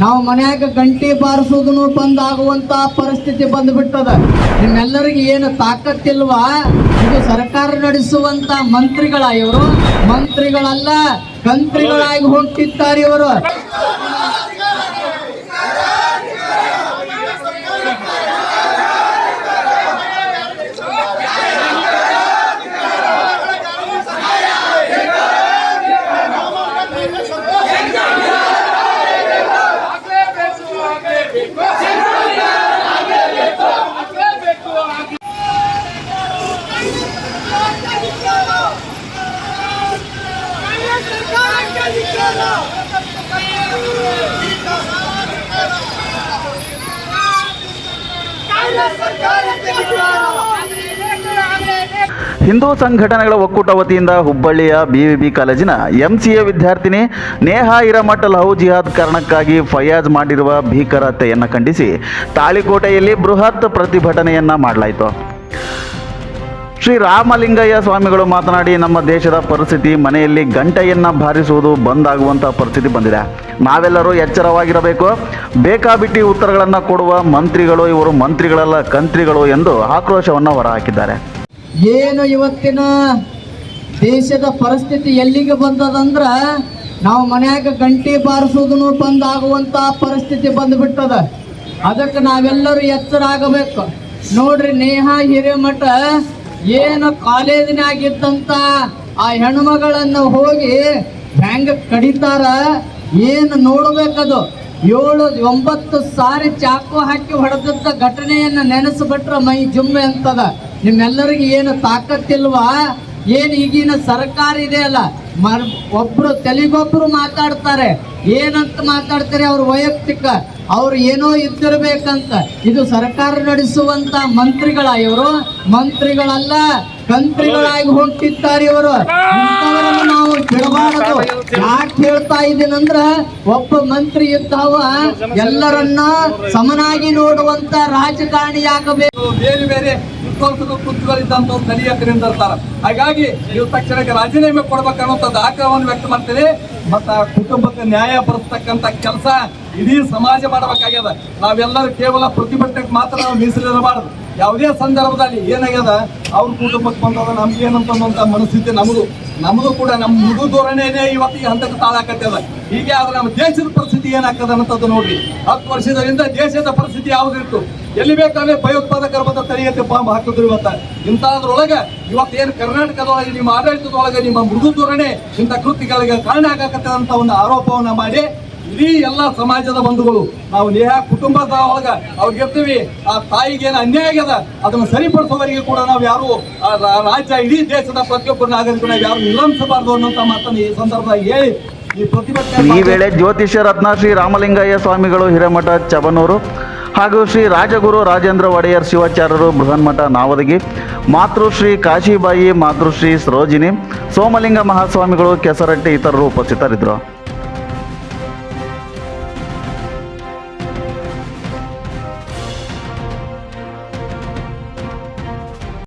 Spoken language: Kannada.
ನಾವು ಮನ್ಯಾಗ ಗಂಟೆ ಬಾರಿಸೋದನ್ನು ಬಂದಾಗುವಂತ ಪರಿಸ್ಥಿತಿ ಬಂದ್ಬಿಟ್ಟದ. ನಿಮ್ಮೆಲ್ಲರಿಗೆ ಏನು ತಾಕತ್ತಿಲ್ವಾ? ಇದು ಸರ್ಕಾರ ನಡೆಸುವಂತ ಮಂತ್ರಿಗಳ ಇವರು ಮಂತ್ರಿಗಳಲ್ಲ ಕಂತ್ರಿಗಳಾಗಿ ಹೋಗ್ತಿದ್ದಾರೆ ಇವರು. ಹಿಂದೂ ಸಂಘಟನೆಗಳ ಒಕ್ಕೂಟ ವತಿಯಿಂದ ಹುಬ್ಬಳ್ಳಿಯ ಬಿವಿಬಿ ಕಾಲೇಜಿನ ಎಂಸಿಎ ವಿದ್ಯಾರ್ಥಿನಿ ನೇಹಾ ಇರಮಠ ಲಹು ಜಿಹಾದ್ ಕಾರಣಕ್ಕಾಗಿ ಫಯಾಜ್ ಮಾಡಿರುವ ಭೀಕರತೆಯನ್ನು ಖಂಡಿಸಿ ತಾಳಿಕೋಟೆಯಲ್ಲಿ ಬೃಹತ್ ಪ್ರತಿಭಟನೆಯನ್ನ ಮಾಡಲಾಯಿತು. ಶ್ರೀ ರಾಮಲಿಂಗಯ್ಯ ಸ್ವಾಮಿಗಳು ಮಾತನಾಡಿ ನಮ್ಮ ದೇಶದ ಪರಿಸ್ಥಿತಿ, ಮನೆಯಲ್ಲಿ ಗಂಟೆಯನ್ನ ಬಾರಿಸುವುದು ಬಂದ್ ಆಗುವಂಥ ಪರಿಸ್ಥಿತಿ ಬಂದಿದೆ. ನಾವೆಲ್ಲರೂ ಎಚ್ಚರವಾಗಿರಬೇಕು. ಬೇಕಾಬಿಟ್ಟಿ ಉತ್ತರಗಳನ್ನು ಕೊಡುವ ಮಂತ್ರಿಗಳು, ಇವರು ಮಂತ್ರಿಗಳಲ್ಲ, ಕಂತ್ರಿಗಳು ಎಂದು ಆಕ್ರೋಶವನ್ನು ಹೊರಹಾಕಿದ್ದಾರೆ. ಏನು ಇವತ್ತಿನ ದೇಶದ ಪರಿಸ್ಥಿತಿ ಎಲ್ಲಿಗೆ ಬಂದದಂದ್ರ, ನಾವು ಮನ್ಯಾಗ ಗಂಟೆ ಬಾರಿಸೋದನ್ನು ಬಂದ್ ಆಗುವಂತ ಪರಿಸ್ಥಿತಿ ಬಂದ್ಬಿಟ್ಟದ. ಅದಕ್ಕೆ ನಾವೆಲ್ಲರೂ ಎಚ್ಚರ ಆಗಬೇಕು ನೋಡ್ರಿ ನೇಹಾ ಹಿರೇಮಠ ಏನು ಕಾಲೇಜಿನಾಗಿದ್ದಂತ ಆ ಹೆಣ್ಮಗಳನ್ನು ಹೋಗಿ ಹೆಂಗ ಕಡಿತಾರ? ಏನು ನೋಡ್ಬೇಕದು? ಏಳು, ಒಂಬತ್ತು ಸಾರಿ ಚಾಕು ಹಾಕಿ ಹೊಡೆದಂತ ಘಟನೆಯನ್ನ ನೆನೆಸ್ಬಿಟ್ರೆ ಮೈ ಜುಮ್ಮೆ ಅಂತದ. ನಿಮ್ಮೆಲ್ಲರಿಗೆ ಏನು ತಾಕತ್ತಿಲ್ವಾ? ಏನು ಈಗಿನ ಸರ್ಕಾರ ಇದೆ ಅಲ್ಲ, ಮರ್ ಒಬ್ರು ತೆಲಿಗೊಬ್ರು ಮಾತಾಡ್ತಾರೆ. ಏನಂತ ಮಾತಾಡ್ತಾರೆ ಅವ್ರ ವೈಯಕ್ತಿಕ? ಅವ್ರು ಏನೋ ಇದ್ದಿರ್ಬೇಕಂತ. ಇದು ಸರ್ಕಾರ ನಡೆಸುವಂತ ಮಂತ್ರಿಗಳ ಇವರು ಮಂತ್ರಿಗಳಲ್ಲ, ಕಂತ್ರಿಗಳಾಗಿ ಹೊಂಟಿದ್ದಾರೆ ಇವರು. ನಾವು ಕೇಳಬಾರದು ಯಾಕೆ ಹೇಳ್ತಾ ಇದ್ದೀನಂದ್ರ ಒಬ್ಬ ಮಂತ್ರಿ ಇದ್ದಾವ, ಎಲ್ಲರನ್ನ ಸಮನಾಗಿ ನೋಡುವಂತ ರಾಜಕಾರಣಿಯಾಗಬೇಕು ಬೇರೆ ಬೇರೆ ಕೃತಿಗಳಿದ್ದಂಥವ್ರು ಕಲಿಯಕರಿಂದ ಇರ್ತಾರ ಹಾಗಾಗಿ ನೀವು ತಕ್ಷಣಕ್ಕೆ ರಾಜೀನಾಮೆ ಕೊಡ್ಬೇಕನ್ನುವಂಥದ್ದು ಆಗ್ರಹವನ್ನು ವ್ಯಕ್ತ ಮಾಡ್ತೀನಿ ಮತ್ತ ಕುಟುಂಬಕ್ಕೆ ನ್ಯಾಯ ಬರ್ತಕ್ಕಂಥ ಕೆಲಸ ಇಡೀ ಸಮಾಜ ಮಾಡಬೇಕಾಗ್ಯದ. ನಾವೆಲ್ಲರೂ ಕೇವಲ ಪ್ರತಿಭಟನೆಗೆ ಮಾತ್ರ ನಾವು ಮೀಸಲಿರಬಾರದು. ಯಾವುದೇ ಸಂದರ್ಭದಲ್ಲಿ ಏನಾಗ್ಯದ, ಅವ್ರ ಕುಟುಂಬಕ್ಕೆ ಬಂದದ ನಮ್ಗೆ ಏನಂತ ಮನಸ್ಥಿತಿ ನಮ್ಮದು ನಮಗೂ ಕೂಡ ನಮ್ಮ ಮುಗು ಧೋರಣೆನೇ ಇವತ್ತಿಗೆ ಹಂತಕ್ಕೆ ತಾಳಾಕತ್ತದ. ಹೀಗೆ ಆದ್ರೆ ನಮ್ಮ ದೇಶದ ಪರಿಸ್ಥಿತಿ ಏನಾಗ್ತದ ಅನ್ನೋದು ನೋಡ್ರಿ. ಹತ್ತು ವರ್ಷದಿಂದ ದೇಶದ ಪರಿಸ್ಥಿತಿ ಯಾವ್ದಿತ್ತು? ಎಲ್ಲಿ ಬೇಕಾದ್ರೆ ಭಯೋತ್ಪಾದಕರ ಬಂದ ತಡೆಯತ್ತೆ ಬಾಂಬ್ ಹಾಕಿದ್ರು ಇವತ್ತ. ಇಂಥದ್ರೊಳಗೆ ಏನು ಕರ್ನಾಟಕದೊಳಗೆ, ನಿಮ್ಮ ಆಡಳಿತದೊಳಗೆ ನಿಮ್ಮ ಮೃದು ಧೋರಣೆ ಇಂಥ ಕೃತಿಗಳಿಗೆ ಕಾರಣ ಆಗಕತ್ತದಂತ ಒಂದು ಆರೋಪವನ್ನು ಮಾಡಿ ಇಡೀ ಎಲ್ಲ ಸಮಾಜದ ಬಂಧುಗಳು ನಾವು ನೇಹ ಕುಟುಂಬದ ಒಳಗೆ ಅವ್ರಿಗೆ ಇರ್ತೀವಿ ಆ ತಾಯಿಗೆ ಏನು ಅನ್ಯಾಯ ಆಗ್ಯದ ಅದನ್ನು ಸರಿಪಡಿಸೋವರಿಗೆ ಕೂಡ ನಾವು ಯಾರು ರಾಜ್ಯ ಇಡೀ ದೇಶದ ಪ್ರತಿಯೊಬ್ಬ ನಾಗರಿಕರು ನಾವು ಯಾರು ನಿರ್ಲಂಬಿಸಬಾರ್ದು ಅನ್ನೋಂಥ ಮಾತನ್ನು ಈ ಸಂದರ್ಭದಲ್ಲಿ ಹೇಳಿ ಈ ಪ್ರತಿಭಟನೆ ಈ ವೇಳೆ ಜ್ಯೋತಿಷ್ಯ ರತ್ನ ಶ್ರೀ ರಾಮಲಿಂಗಯ್ಯ ಸ್ವಾಮಿಗಳು ಹಿರೇಮಠ ಚಬನೂರು ಹಾಗೂ ಶ್ರೀ ರಾಜಗುರು ರಾಜೇಂದ್ರ ಒಡೆಯರ್ ಶಿವಾಚಾರ್ಯರು ಬೃಹನ್ಮಠ ನಾವದಗಿ ಮಾತೃಶ್ರೀ ಕಾಶಿಬಾಯಿ ಮಾತೃಶ್ರೀ ಸರೋಜಿನಿ ಸೋಮಲಿಂಗ ಮಹಾಸ್ವಾಮಿಗಳು ಕೆಸರಟ್ಟಿ ಇತರರು ಉಪಸ್ಥಿತರಿದ್ದರು.